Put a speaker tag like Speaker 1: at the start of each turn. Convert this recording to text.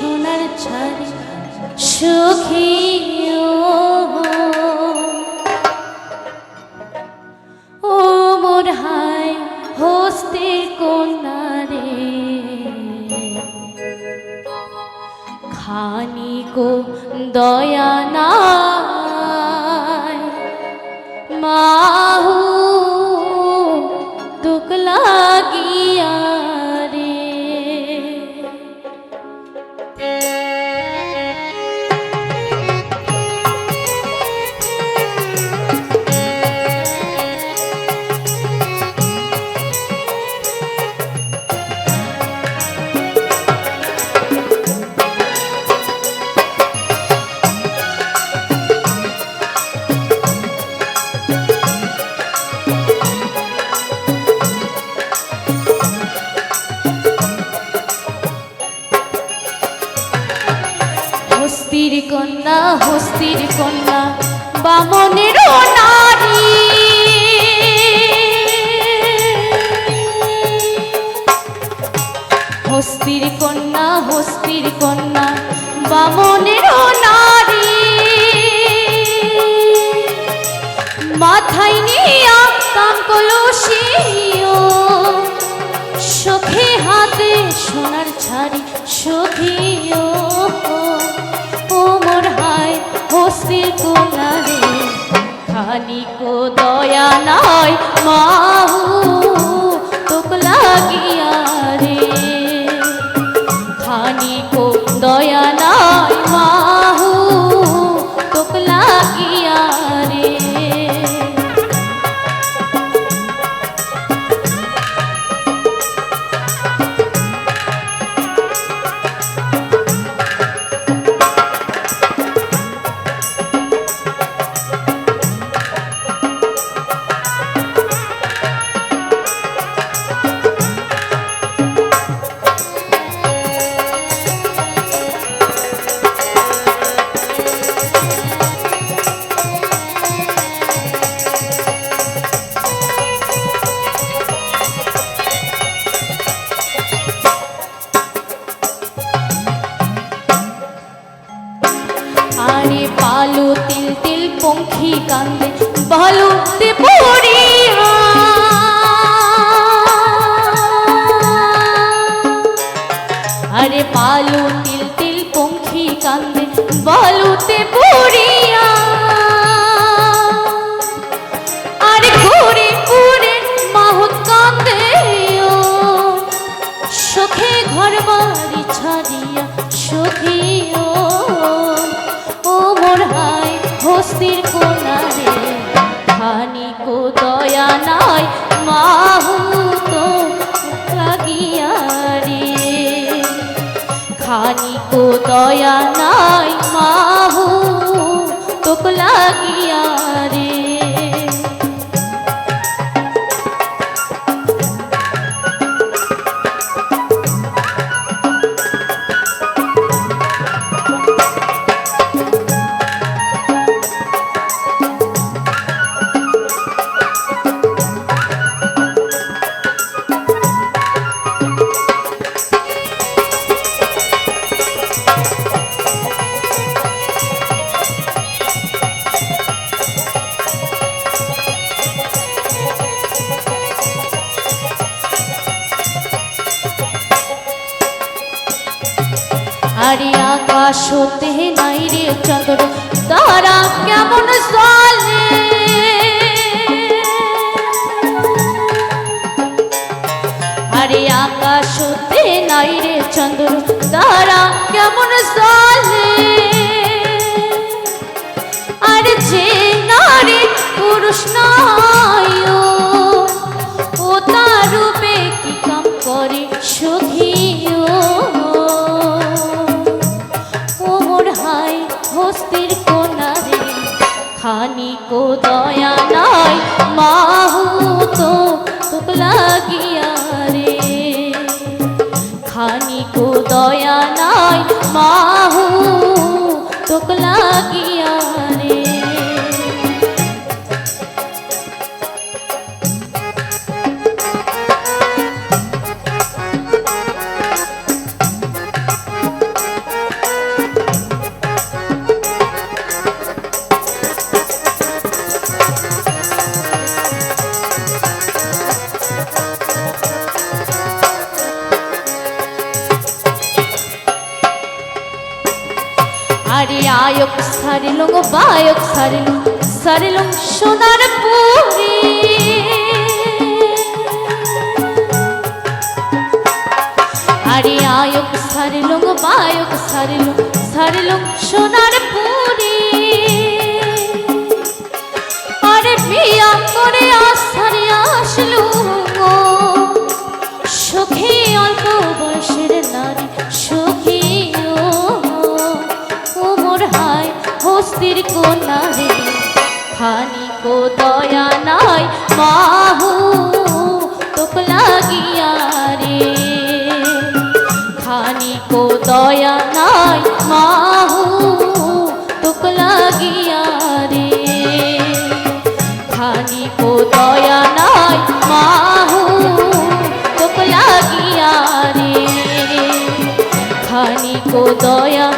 Speaker 1: সোনার ছাড়ি সখীও ও মোর হায় হস্তে কন্যারে খানিকো দয়া নাই মাহু মাথায় নিয়া কাম কলসিও। সখী হাতে সোনার ছাড়ি সখীও। ও হায় হস্তির কোনারে খানিকো দয়া নাই মাহু। তোক লাগিয়া তিল পঙ্খী কান্দে বালুতে পড়িয়া দয়া নাই মাহুত তো রে খানিকো দয়া নাই মাহু তোক লাগিয়া হতে নাই রে চন্দ্র তারা কেমন চলে আরে নাই রে তারা কেমন চলে আর যে নারী পুরুষ নাই ও, তার রূপে কি কাম করে সখিও বায়ক সারিলং সারিলং সোনার পুরি। আরে আয়ক সারিলং বায়ক সারিলং সারিলং সোনার পুরি। আরে বিয়া করে আসারে আসলো সুখী অল্প বয়সের নারী, সুখী ও উমর হায় হস্তির কন্যা রে খানিকো দয়া নাই মাহু, তোক লাগিয়া রে। খানিকো দয়া নাই মাহু, তোক লাগিয়া রে। খানিকো দয়া নাই মাহু, তোক লাগিয়া রে। খানিকো দয়া